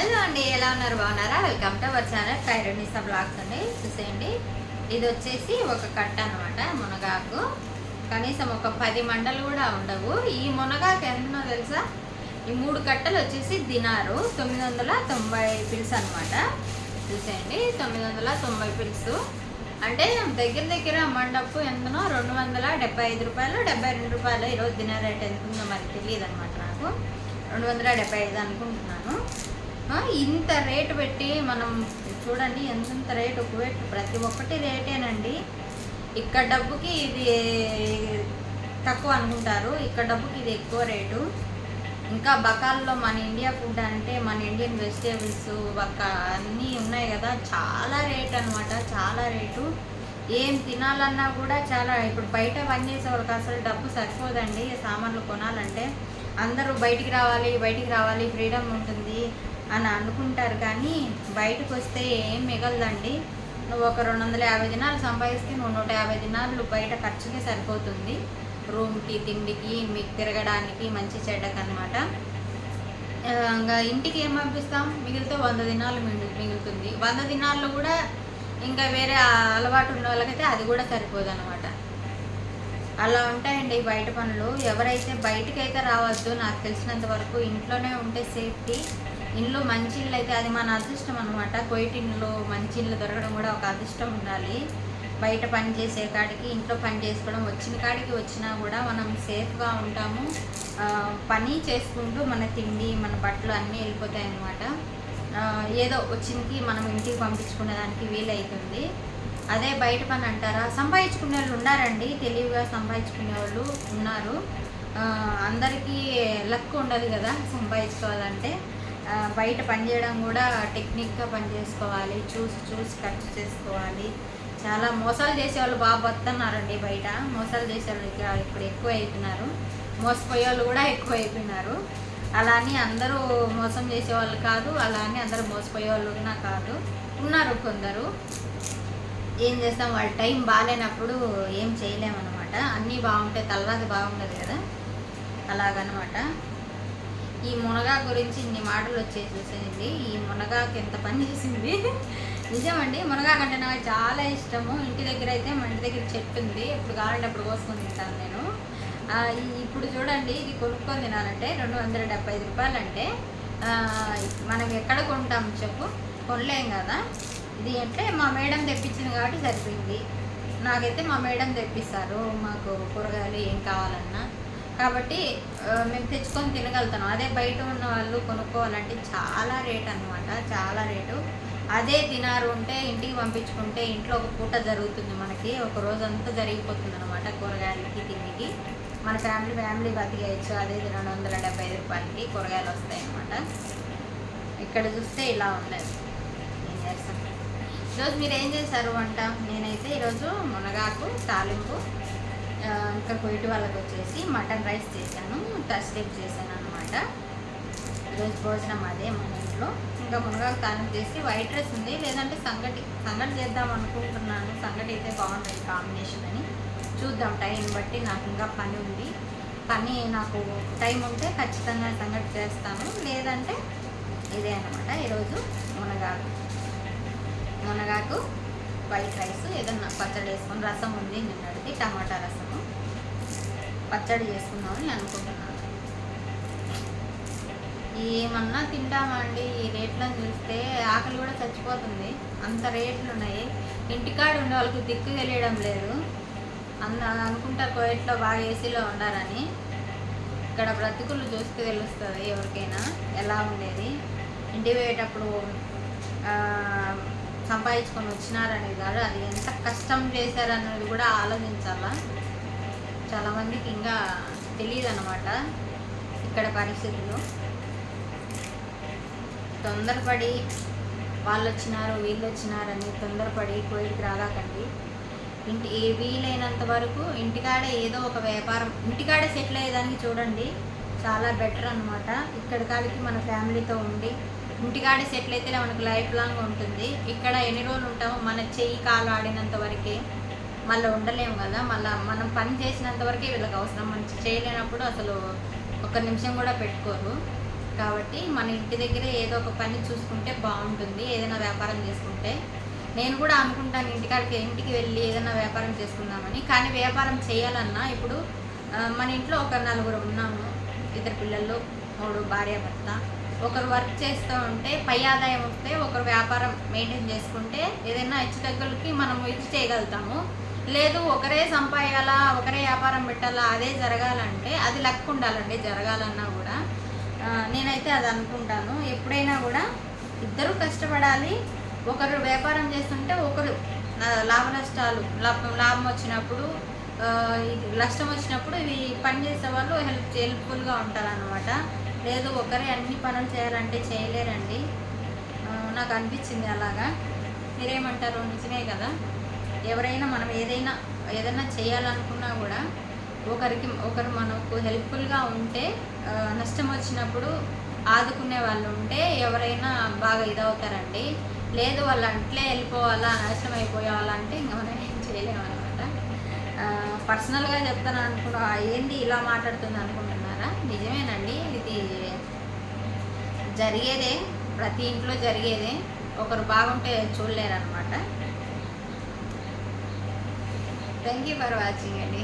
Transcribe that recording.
Hello అండి ఎలా ఉన్నారు? బాగున్నారా? Welcome to our channel Khairunnisa blogs అండి. చూసేయండి. ఇది వచ్చేసి ఒక కట్ట అనమాట మునగాకు. కనీసం ఒక పది మండలు కూడా ఉండవు. ఈ మునగాకు ఎంతనో తెలుసా? ఈ మూడు కట్టలు వచ్చేసి దినారు. తొమ్మిది వందల తొంభై పిల్స్ అనమాట చూసేయండి తొమ్మిది వందల తొంభై పిల్స్. అంటే దగ్గర దగ్గర మండపు ఎంతనో రెండు వందల డెబ్బై ఐదు రూపాయలు డెబ్బై రెండు రూపాయలు ఈరోజు దినార్ రేట్ ఎంత ఉందో మరి తెలియదు అనమాట నాకు. రెండు వందల డెబ్బై ఐదు అనుకుంటున్నాను. ఇంత రేటు పెట్టి మనం చూడండి ఎంత రేటు? కువైట్ ప్రతి ఒక్కటి రేటేనండి. ఇక్కడ డబ్బుకి ఇది తక్కువ అనుకుంటారు. ఇక్కడ డబ్బుకి ఇది ఎక్కువ రేటు. ఇంకా బకాల్లో మన ఇండియా ఫుడ్ అంటే మన ఇండియన్ వెజిటేబుల్స్ బక్క అన్నీ ఉన్నాయి కదా. చాలా రేట్ అనమాట చాలా రేటు. ఏం తినాలన్నా కూడా చాలా ఇప్పుడు బయట పని వాళ్ళకి అసలు డబ్బు సరిపోదండి సామాన్లు కొనాలంటే. అందరూ బయటికి రావాలి బయటికి రావాలి ఫ్రీడమ్ ఉంటుంది అని అనుకుంటారు. కానీ బయటకు వస్తే ఏం మిగలదండి. నువ్వు ఒక రెండు వందల యాభై దినాలు సంపాదిస్తే నువ్వు నూట యాభై దినాలు బయట ఖర్చుకే సరిపోతుంది. రూమ్కి తిండికి మీకు తిరగడానికి మంచి చెడ్డకు అనమాట ఇంకా ఇంటికి ఏం పంపిస్తాం? మిగిలితే వంద దినాలు మిగులు మిగులుతుంది. వంద దినాల్లో కూడా ఇంకా వేరే అలవాటు ఉన్న వాళ్ళకైతే అది కూడా సరిపోదు అనమాట అలా ఉంటాయండి బయట పనులు. ఎవరైతే బయటికి అయితే రావద్దు నాకు తెలిసినంత వరకు ఇంట్లోనే ఉంటే సేఫ్టీ. ఇంట్లో మంచి ఇల్లు అయితే అది మన అదృష్టం అనమాట కోయిట్ ఇంట్లో మంచి ఇల్లు దొరకడం కూడా ఒక అదృష్టం ఉండాలి. బయట పని చేసే కాడికి ఇంట్లో పని చేసుకోవడం వచ్చిన కాడికి వచ్చినా కూడా మనం సేఫ్గా ఉంటాము. పని చేసుకుంటూ మన తిండి మన బట్టలు అన్నీ వెళ్ళిపోతాయి అన్నమాట ఏదో వచ్చింది మనం ఇంటికి పంపించుకునే దానికి వీలవుతుంది అదే బయట పని అంటారా? సంపాదించుకునే వాళ్ళు ఉన్నారండి. తెలివిగా సంపాదించుకునే వాళ్ళు ఉన్నారు. అందరికీ లక్ ఉండదు కదా సంపాదించుకోవాలంటే. బయట పని చేయడం కూడా టెక్నిక్గా పని చేసుకోవాలి. చూసి చూసి ఖర్చు చేసుకోవాలి. చాలా మోసాలు చేసేవాళ్ళు బాగా బతున్నారండి బయట. మోసాలు చేసేవాళ్ళు ఇక్కడ ఇప్పుడు ఎక్కువ అవుతున్నారు మోసపోయే వాళ్ళు కూడా ఎక్కువ అయిపోయినారు. అలా అని అందరూ మోసం చేసేవాళ్ళు కాదు. అలా అని అందరూ మోసపోయే వాళ్ళు కూడా కాదు. ఉన్నారు కొందరు. ఏం చేస్తాం? వాళ్ళ టైం బాగాలేనప్పుడు ఏం చేయలేమన్నమాట. అన్నీ బాగుంటాయి తలరాత బాగుండదు కదా? అలాగనమాట. ఈ మునగా గురించి ఇన్ని మాటలు వచ్చేసి ఈ మునగాకు ఎంత పని చేసింది? నిజమండి మునగాకు అంటే నాకు చాలా ఇష్టము. ఇంటి దగ్గర అయితే మా ఇంటి దగ్గర చెట్టు ఉంది. ఇప్పుడు కావాలంటే అప్పుడు కోసుకొని తింటాను నేను. ఇప్పుడు చూడండి ఇది కొనుక్కొని తినాలంటే రెండు వందల డెబ్బై ఐదు రూపాయలు అంటే మనం ఎక్కడ కొంటాం చెప్పు? కొనలేం కదా? ఇది అంటే మా మేడం తెప్పించింది కాబట్టి సరిపోయింది. నాకైతే మా మేడం తెప్పిస్తారు మాకు కూరగాయలు ఏం కావాలన్నా. కాబట్టి మేము తెచ్చుకొని తినగలుగుతాం. అదే బయట ఉన్న వాళ్ళు కొనుక్కోవాలంటే చాలా రేట్ అన్నమాట చాలా రేటు. అదే తినారు ఉంటే ఇంటికి పంపించుకుంటే ఇంట్లో ఒక పూట జరుగుతుంది మనకి. ఒక రోజు అంతా జరిగిపోతుంది అనమాట కూరగాయలకి తిండికి. మన ఫ్యామిలీ ఫ్యామిలీ బతికేయచ్చు. అదే రెండు వందల డెబ్బై ఐదు రూపాయలకి కూరగాయలు వస్తాయి అనమాట ఇక్కడ చూస్తే ఇలా ఉండదు. ఏం చేస్తాం? ఈరోజు మీరు ఏం చేశారు వంట? నేనైతే ఈరోజు మునగాకు తాలింపు ఇంకా కొయిటి వాళ్ళకి వచ్చేసి మటన్ రైస్ చేశాను టస్టేప్ చేశాను అనమాట ఈరోజు భోజనం అదే మన ఇంట్లో. ఇంకా మునగాకు తాలింపు చేసి వైట్ రైస్ ఉంది. లేదంటే సంగటి సంగటి చేద్దాం అనుకుంటున్నాను. సంగటి అయితే బాగుంటుంది కాంబినేషన్ అని. చూద్దాం టైం బట్టి నాకు ఇంకా పని ఉంది. పని నాకు టైం ఉంటే ఖచ్చితంగా సంగటి చేస్తాను. లేదంటే ఇదే అనమాట ఈరోజు మునగాకు. మునగాకు వైట్ రైస్ ఏదన్నా పచ్చడి వేసుకొని రసం ఉంది నిన్నటిది టమాటా రసము. పచ్చడి చేసుకుందామని అనుకుంటున్నాను. ఏమన్నా తింటామండి ఈ రేట్లను చూస్తే ఆకలి కూడా చచ్చిపోతుంది. అంత రేట్లు ఉన్నాయి. ఇంటికాడ ఉండే వాళ్ళకి దిక్కు తెలియడం లేదు. అంద అనుకుంటారు కోయట్లో బాగా ఏసీలో ఉండారని ఇక్కడ బ్రతుకులు చూస్తే తెలుస్తుంది ఎవరికైనా ఎలా ఉండేది. ఇంటి పోయేటప్పుడు సంపాదించుకొని వచ్చినారనే కాదు. అది ఎంత కష్టం చేశారన్నది కూడా ఆలోచించాలా? చాలామందికి ఇంకా తెలియదు అనమాట ఇక్కడ పరిస్థితులు. తొందరపడి వాళ్ళు వచ్చినారు వీళ్ళు వచ్చినారని తొందరపడి కోయిడ్కి రాగాకండి ఇంటి ఏ వీలైనంత వరకు ఇంటికాడే ఏదో ఒక వ్యాపారం ఇంటికాడే సెటిల్ అయ్యేదానికి చూడండి చాలా బెటర్ అనమాట ఇక్కడ కాడికి మన ఫ్యామిలీతో ఉండి ఇంటికాడే సెటిల్ అయితే మనకు లైఫ్ లాంగ్ ఉంటుంది. ఇక్కడ ఎన్ని రోజులు ఉంటామో మన చెయ్యి కాలు ఆడినంత వరకే మళ్ళీ ఉండలేము కదా. మళ్ళీ మనం పని చేసినంత వరకే వీళ్ళకి అవసరం. మనం చేయలేనప్పుడు అసలు ఒక్క నిమిషం కూడా పెట్టుకోరు. కాబట్టి మన ఇంటి దగ్గరే ఏదో ఒక పని చూసుకుంటే బాగుంటుంది. ఏదైనా వ్యాపారం చేసుకుంటే. నేను కూడా అనుకుంటాను ఇంటికాడికి ఇంటికి వెళ్ళి ఏదైనా వ్యాపారం చేసుకుందామని. కానీ వ్యాపారం చేయాలన్నా ఇప్పుడు మన ఇంట్లో ఒక నలుగురు ఉన్నాము. ఇద్దరు పిల్లలు మూడు భార్య భర్త ఒకరు వర్క్ చేస్తూ ఉంటే పై ఆదాయం వస్తే ఒకరు వ్యాపారం మెయింటైన్ చేసుకుంటే ఏదైనా హెచ్చుతగ్గులకి మనం ఇది చేయగలుగుతాము. లేదు ఒకరే సంపాయాలా ఒకరే వ్యాపారం పెట్టాలా అదే జరగాలంటే అది లక్ ఉండాలండి జరగాలన్నా కూడా. నేనైతే అది అనుకుంటాను. ఎప్పుడైనా కూడా ఇద్దరు కష్టపడాలి ఒకరు వ్యాపారం చేస్తుంటే ఒకరు లాభ నష్టాలు లాభం లాభం వచ్చినప్పుడు ఇది నష్టం వచ్చినప్పుడు ఇవి పని చేసే వాళ్ళు హెల్ప్ హెల్ప్ఫుల్గా ఉంటారన్నమాట. లేదు ఒకరే అన్ని పనులు చేయాలంటే చేయలేరండి. నాకు అనిపించింది అలాగా. మీరేమంటారు? నిజమే కదా. ఎవరైనా మనం ఏదైనా ఏదైనా చేయాలనుకున్నా కూడా ఒకరికి ఒకరు మనకు హెల్ప్ఫుల్గా ఉంటే నష్టం వచ్చినప్పుడు ఆదుకునే వాళ్ళు ఉంటే ఎవరైనా బాగా ఇదవుతారండి. లేదు వాళ్ళు అట్లే వెళ్ళిపోవాలా నష్టం అయిపోయేవాళ్ళంటే ఇంకా మనం ఏం చేయలేము అనమాట పర్సనల్గా చెప్తాను అనుకున్నా ఏంది ఇలా మాట్లాడుతుంది అనుకుంటున్నాను అనుకుంటున్నారా నిజమేనండి. ఇది జరిగేదే ప్రతి ఇంట్లో జరిగేదే. ఒకరు బాగుంటే చూడలేరు అనమాట థ్యాంక్ యూ ఫర్ వాచింగ్ అండి.